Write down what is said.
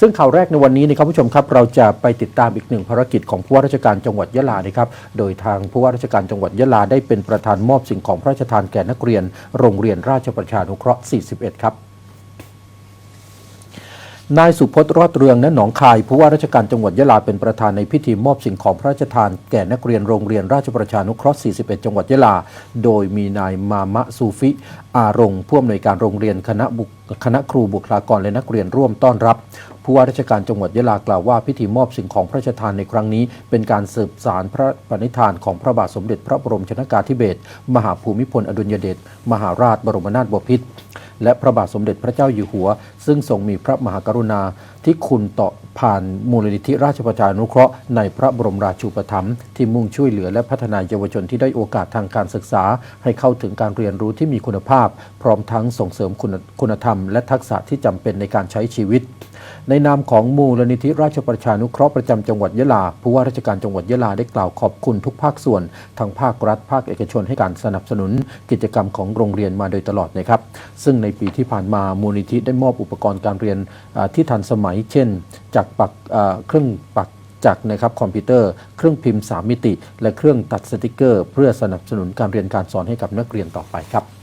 ซึ่งข่าวแรกในวันนี้นะครับผู้ชมครับเราจะไปติดตามอีกหนึ่งภารกิจของผู้ว่าราชการจังหวัดยะลานะครับโดยทางผู้ว่าราชการจังหวัดยะลาได้เป็นประธานมอบสิ่งของพระราชทานแก่นักเรียน โรงเรียนราชประชานุเคราะห์ 41 ครับ นายสุพจน์รอดเรืองณหนองคาย ผู้ว่าราชการจังหวัดยะลาเป็นประธานในพิธีมอบสิ่งของพระราชทาน แก่นักเรียนโรงเรียนราชประชานุเคราะห์ 41 จังหวัดยะลา โดยมีนายมามะซูฟิ อารงผู้อำนวยการโรงเรียนคณะบุคคณะครูบุคลากรและนักเรียนร่วมต้อนรับ ผู้ว่าราชการจังหวัดยะลากล่าวว่าพิธีมอบสิ่งของพระราชทานในครั้งนี้ เป็นการสืบสารพระปณิธานของพระบาทสมเด็จพระบรมชนกาธิเบศรมหาภูมิพลอดุลยเดชมหาราชบรมนาถบพิตร และพระบาทสมเด็จพระเจ้าอยู่หัว ซึ่งทรงมีพระมหากรุณาที่คุณต่อผ่านมูลนิธิราชประชานุเคราะห์ในพระบรมราชูปถัมภ์ที่มุ่งช่วยเหลือและพัฒนาเยาวชนที่ได้โอกาสทางการศึกษา ให้เข้าถึงการเรียนรู้ที่มีคุณภาพ พร้อมทั้งส่งเสริมคุณคุณธรรมและทักษะที่จำเป็นในการใช้ชีวิต ในนามของมูลนิธิราชประชานุเคราะห์ประจำจังหวัดยะลา ผู้ว่าราชการจังหวัดยะลาได้กล่าวขอบคุณทุกภาคส่วน ทั้งภาครัฐ ภาคเอกชนให้การสนับสนุน กิจกรรมของโรงเรียนมาโดยตลอดนะครับ ซึ่งในปีที่ผ่านมามูลนิธิได้มอบอุปกรณ์การเรียนที่ทันสมัย เช่น จากปักเครื่องปักจักรนะครับคอมพิวเตอร์ เครื่องพิมพ์ 3 มิติ และเครื่องตัดสติกเกอร์ เพื่อสนับสนุนการเรียนการสอนให้กับนักเรียนต่อไปครับ